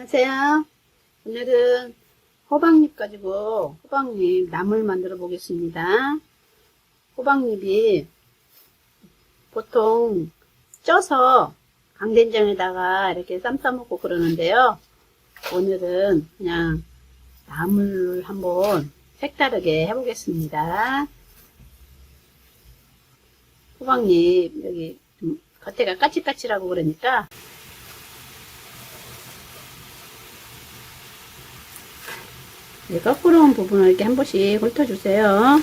안녕하세요. 오늘은 호박잎 가지고 호박잎 나물 만들어 보겠습니다. 호박잎이 보통 쪄서 강된장에다가 이렇게 쌈 싸먹고 그러는데요. 오늘은 그냥 나물을 한번 색다르게 해보겠습니다. 호박잎 여기 좀 겉에가 까칠까칠하고 그러니까 거꾸로 온 부분을 이렇게 한 번씩 훑어주세요.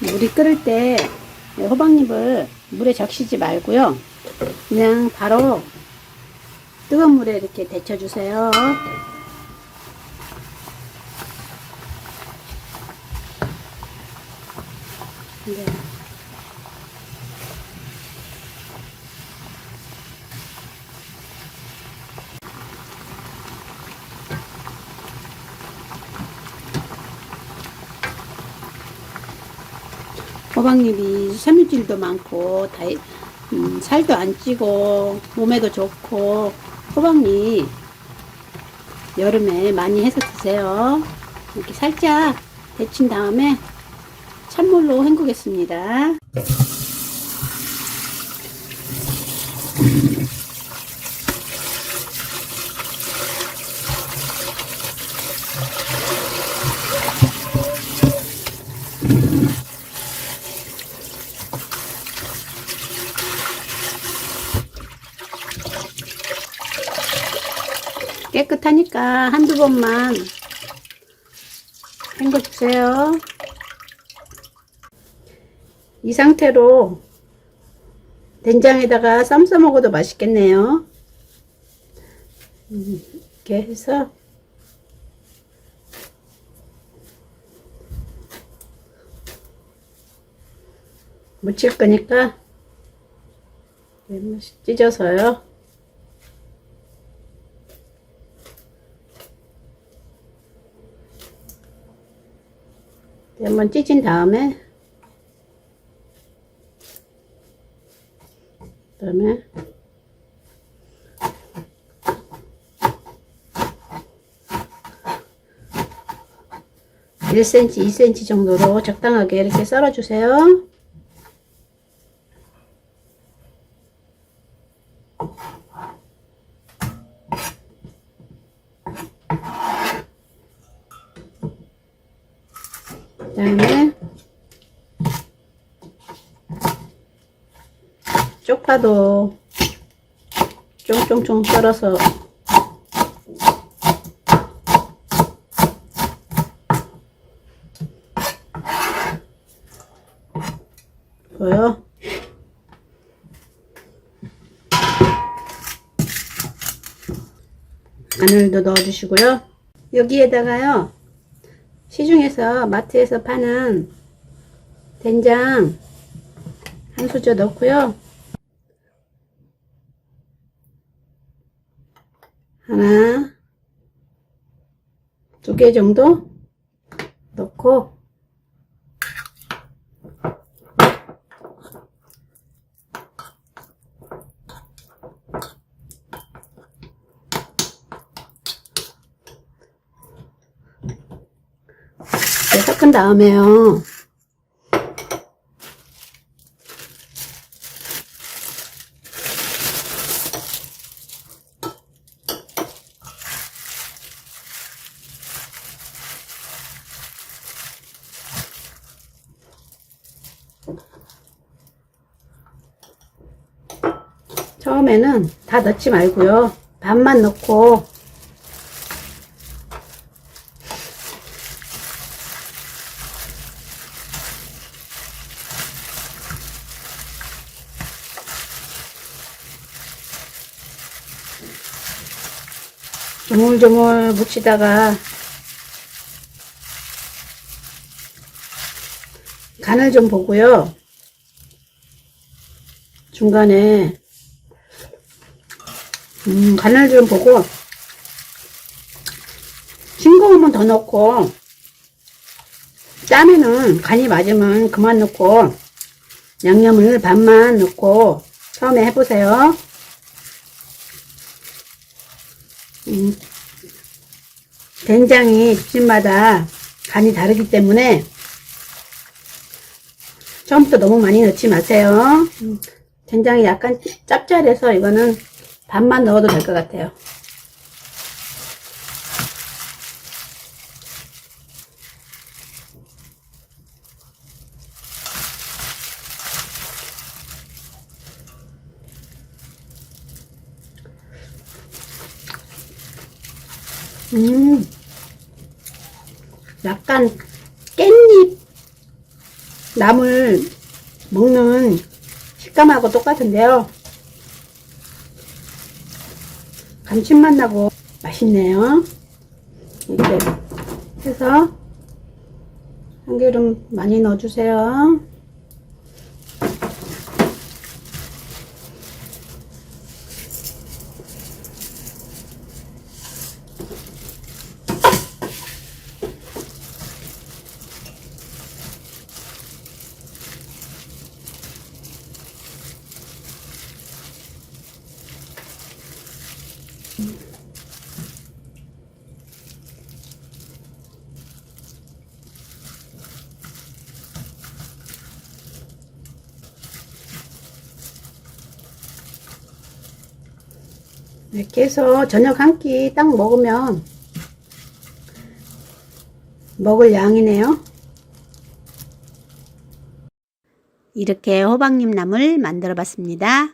물이 끓을 때 호박잎을 물에 적시지 말고요. 그냥 바로 뜨거운 물에 이렇게 데쳐주세요. 네. 호박잎이 섬유질도 많고 다이, 음, 살도 안 찌고 몸에도 좋고 호박잎 여름에 많이 해서 드세요. 이렇게 살짝 데친 다음에 찬물로 헹구겠습니다. 깨끗하니까 한두 번만 헹궈주세요. 이 상태로 된장에다가 쌈 싸 먹어도 맛있겠네요. 음, 이렇게 해서 무칠 거니까 찢어서요. 한번 찢은 다음에 그다음에 일 c m 2cm 정도로 적당하게 이렇게 썰어주세요. 그다음에 쪽파도 쫑쫑쫑 썰어서 보여? 마늘도 넣어주시고요. 여기에다가요. 시중에서 마트에서 파는 된장 한 수저 넣고요. 하나, 두 개 정도 넣고 섞은 다음에요. 처음에는 다 넣지 말고요. 반만 넣고 조물조물 묻히다가 간을 좀 보고요. 중간에 음, 간을 좀 보고 싱거우면 더 넣고 짬에는 간이 맞으면 그만 넣고 양념을 반만 넣고 처음에 해보세요. 음, 된장이 집집마다 간이 다르기 때문에 처음부터 너무 많이 넣지 마세요. 음, 된장이 약간 짭짤해서 이거는 반만 넣어도 될 것 같아요. 음, 약간 깻잎 나물 먹는 식감하고 똑같은데요. 감칠맛 나고 맛있네요. 이렇게 해서 참기름 많이 넣어주세요. 이렇게 해서 저녁 한 끼 딱 먹으면 먹을 양이네요. 이렇게 호박잎 나물 만들어 봤습니다.